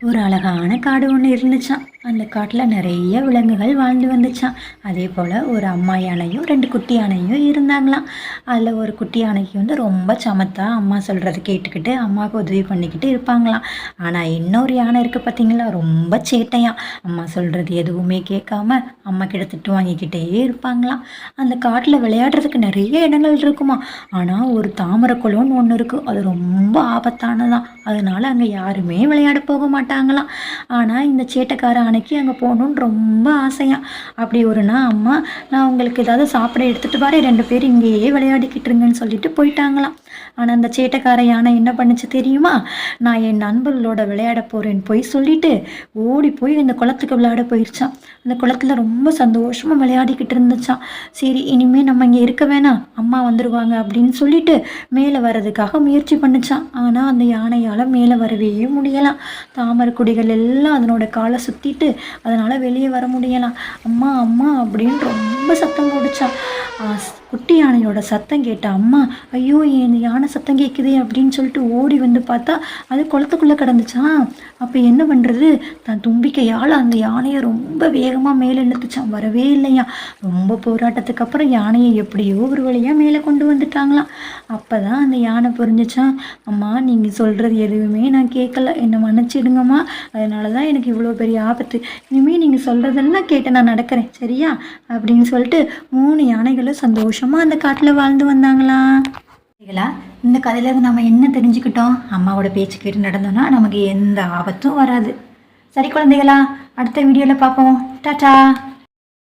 ஒரு அழகான காடு ஒன்று இருந்துச்சான் அந்த காட்டில் நிறைய விலங்குகள் வாழ்ந்து வந்துச்சான் அதே போல் ஒரு அம்மா யானையும் ரெண்டு குட்டி யானையும் இருந்தாங்களாம். அதில் ஒரு குட்டி யானைக்கு வந்து ரொம்ப சமத்தா அம்மா சொல்கிறத கேட்டுக்கிட்டு அம்மாவுக்கு உதவி பண்ணிக்கிட்டு இருப்பாங்களாம். ஆனால் இன்னொரு யானை இருக்குது பார்த்தீங்களா ரொம்ப சேட்டையாம். அம்மா சொல்கிறது எதுவுமே கேட்காம அம்மா கிட்ட திட்டு வாங்கிக்கிட்டே இருப்பாங்களாம். அந்த காட்டில் விளையாடுறதுக்கு நிறைய இடங்கள் இருக்குமா ஆனால் ஒரு தாமரை குளம்னு ஒன்று இருக்குது அது ரொம்ப ஆபத்தானதான் அதனால் அங்கே யாருமே விளையாட போக மாட்டாங்களாம். ஆனால் இந்த சேட்டைக்கார அன்னைக்கு அங்கே போகணுன்னு ரொம்ப ஆசையாக அப்படி ஒரு நாள் அம்மா நான் உங்களுக்கு ஏதாவது சாப்பிட எடுத்துகிட்டு வரேன். ரெண்டு பேரும் இங்கேயே விளையாடிக்கிட்டு இருங்கன்னு சொல்லிட்டு போயிட்டாங்களாம். ஆனால் அந்த சேட்டைக்கார யானை என்ன பண்ணுச்சு தெரியுமா? நான் என் நண்பர்களோட விளையாட போகிறேன்னு போய் சொல்லிட்டு ஓடி போய் இந்த குளத்துக்கு விளையாட போயிருச்சான். அந்த குளத்துல ரொம்ப சந்தோஷமாக விளையாடிக்கிட்டு இருந்துச்சான். சரி இனிமேல் நம்ம இங்கே இருக்க வேணாம். அம்மா வந்துடுவாங்க அப்படின்னு சொல்லிட்டு மேலே வர்றதுக்காக முயற்சி பண்ணிச்சான். ஆனால் அந்த யானையால் மேலே வரவே முடியலாம். தாமரை கொடிகள் எல்லாம் அதனோட காலை சுற்றிட்டு அதனால் வெளியே வர முடியலாம். அம்மா அம்மா அப்படின்னு ரொம்ப ரொம்ப சத்தம் போடுச்சா குட்டி யானையோட சத்தம் கேட்ட அம்மா ஐயோ என் யானை சத்தம் கேட்குதே அப்படின்னு சொல்லிட்டு ஓடி வந்து பார்த்தா அது குளத்துக்குள்ளே கிடந்துச்சா? அப்போ என்ன பண்ணுறது தன் தும்பிக்கையால் அந்த யானையை ரொம்ப வேகமாக மேலே இழுத்துச்சான் வரவே இல்லையா? ரொம்ப போராட்டத்துக்கு அப்புறம் யானையை எப்படியோ ஒரு வழியாக மேலே கொண்டு வந்துட்டாங்களாம். அப்போ தான் அந்த யானை புரிஞ்சிச்சான் அம்மா நீங்கள் சொல்கிறது எதுவுமே நான் கேட்கல என்னை மன்னிச்சிடுங்கம்மா. அதனால தான் எனக்கு இவ்வளோ பெரிய ஆபத்து. இனிமேல் நீங்கள் சொல்கிறதெல்லாம் கேட்டு நான் நடக்கிறேன். சரியா? அப்படின்னு சொல்லி சொல்லிட்டு மூணு யானைகளும் சந்தோஷமாக அந்த காட்டில் வாழ்ந்து வந்தாங்களாம் இந்த கதையிலேருந்து நம்ம என்ன தெரிஞ்சுக்கிட்டோம்? அம்மாவோட பேச்சு கேட்டு நடந்தோம்னா நமக்கு எந்த ஆபத்தும் வராது. சரி குழந்தைகளா அடுத்த வீடியோவில் பார்ப்போம். டாட்டா